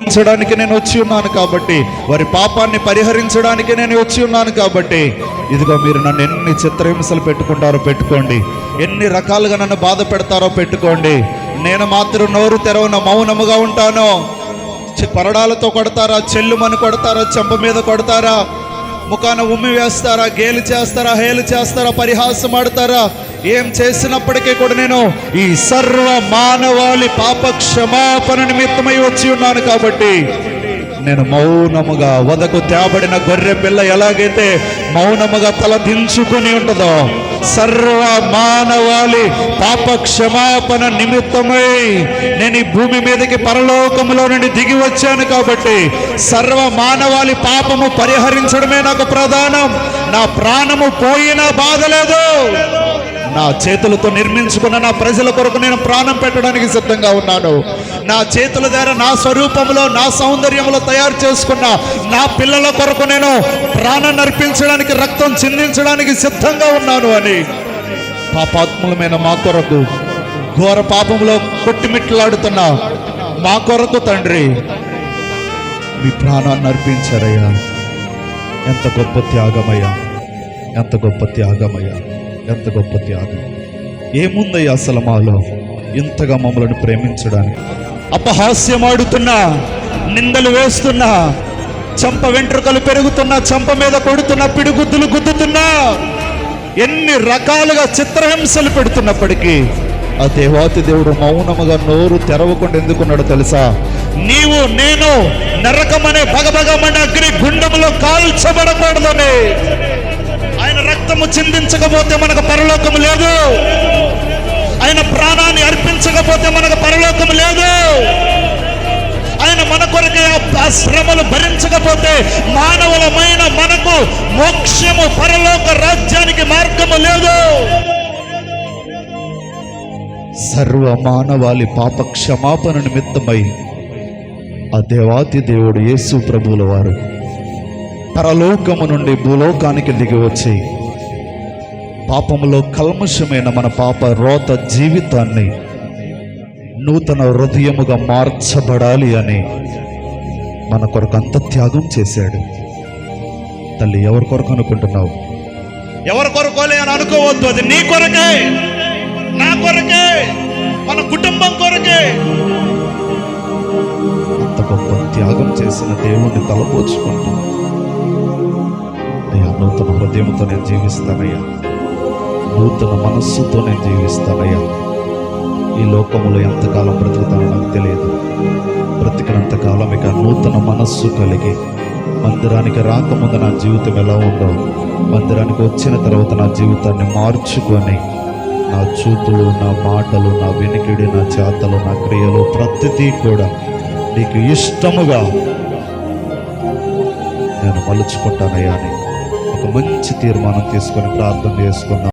పరిహరించడానికి నేను వచ్చి ఉన్నాను కాబట్టి వారి పాపాన్ని పరిహరించడానికి నేను వచ్చి ఉన్నాను కాబట్టి ఇదిగో మీరు నన్ను ఎన్ని చిత్రహింసలు పెట్టుకుంటారో పెట్టుకోండి ఎన్ని రకాలుగా నన్ను బాధ పెడతారో పెట్టుకోండి నేను మాత్రం నోరు తెరవన మౌనముగా ఉంటాను. చి- కొడతారా చెల్లుమని కొడతారా చెంప మీద కొడతారా ముఖాన ఉమ్మి వేస్తారా గేలు చేస్తారా హేలు చేస్తారా పరిహాసం ఆడతారా ఏం చేసినప్పటికీ కూడా నేను ఈ సర్వ మానవాళి పాప క్షమాపణ నిమిత్తమై వచ్చి ఉన్నాను కాబట్టి నేను మౌనముగా వదకు తేబడిన గొర్రె పిల్ల ఎలాగైతే మౌనముగా తల దించుకుని ఉంటుందో సర్వ మానవాళి పాప క్షమాపణ నిమిత్తమై నేను ఈ భూమి మీదకి పరలోకంలో నుండి దిగి వచ్చాను కాబట్టి సర్వ మానవాళి పాపము పరిహరించడమే నాకు ప్రధానం. నా ప్రాణము పోయినా బాధ లేదు నా చేతులతో నిర్మించుకున్న నా ప్రజల కొరకు నేను ప్రాణం పెట్టడానికి సిద్ధంగా ఉన్నాను. నా చేతుల ద్వారా నా స్వరూపంలో నా సౌందర్యంలో తయారు చేసుకున్న నా పిల్లల కొరకు నేను ప్రాణం అర్పించడానికి రక్తం చిందించడానికి సిద్ధంగా ఉన్నాను అని పాపాత్ములమైన మా కొరకు ఘోర పాపంలో కొట్టిమిట్లాడుతున్న మా కొరకు తండ్రి మీ ప్రాణాన్ని అర్పించారయ్యా ఎంత గొప్ప త్యాగమయ్యా. ఎంత గొప్ప త్యాగమయ్యా. ఎంత గొప్ప త్యాగం. ఏముందయ్యా అసలు మాలో ఇంతగా మమ్మల్ని ప్రేమించడానికి? అపహాస్యమాడుతున్నా నిందలు వేస్తున్నా చంప వెంట్రుకలు పెరుగుతున్నా చంప మీద కొడుతున్నా పిడిగుద్దులు గుద్దుతున్నా ఎన్ని రకాలుగా చిత్రహింసలు పెడుతున్నప్పటికీ ఆ దేవాతి దేవుడు మౌనముగా నోరు తెరవకుండా ఎందుకున్నాడు తెలుసా? నీవు నేను నరకమనే భగభగమనే అగ్ని గుండములో కాల్చబడకూడదని. రక్తము చిందించకపోతే మనకు పరలోకం లేదు. ఆయన ప్రాణాన్ని అర్పించకపోతే మనకు పరలోకం లేదు. ఆయన మన కొరకే ఆ- ఆ శ్రమలు భరించకపోతే మానవులమైన మనకు మోక్షము పరలోక రాజ్యానికి మార్గము లేదు. సర్వ మానవాళి పాప క్షమాపణ నిమిత్తమై ఆ దేవాతి దేవుడు యేసు ప్రభువుల వారు పరలోకము నుండి భూలోకానికి దిగి వచ్చి పాపములో కల్మషమైన మన పాప రోత జీవితాన్ని నూతన హృదయముగా మార్చబడాలి అని మన కొరకు అంత త్యాగం చేశాడు. తల్లి ఎవరి కొరకు అనుకుంటున్నావు? ఎవరి కొరకోలే అని అనుకోవద్దు అది నీ కొరకే. నా కొరకే మన కుటుంబం కొరకే. అంత గొప్ప త్యాగం చేసిన దేవుణ్ణి తలపోచుకుంటూ అయ్యా నూతన హృదయంతో నేను జీవిస్తానయ్యా. నూతన మనస్సుతో నేను జీవిస్తానయ్యా. ఈ లోకములో ఎంతకాలం బ్రతుకుతానో నాకు తెలియదు. బ్రతికినంతకాలం ఇక నూతన మనస్సు కలిగి మందిరానికి రాకముందు నా జీవితం ఎలా ఉందో మందిరానికి వచ్చిన తర్వాత నా జీవితాన్ని మార్చుకొని నా చూపులు నా మాటలు నా వెనుకిడి నా చేతలు నా క్రియలు ప్రతిదీ కూడా నీకు ఇష్టముగా నేను మలుచుకుంటానయ్యా అని ఒక మంచి తీర్మానం తీసుకొని ప్రార్థన చేసుకుందాం.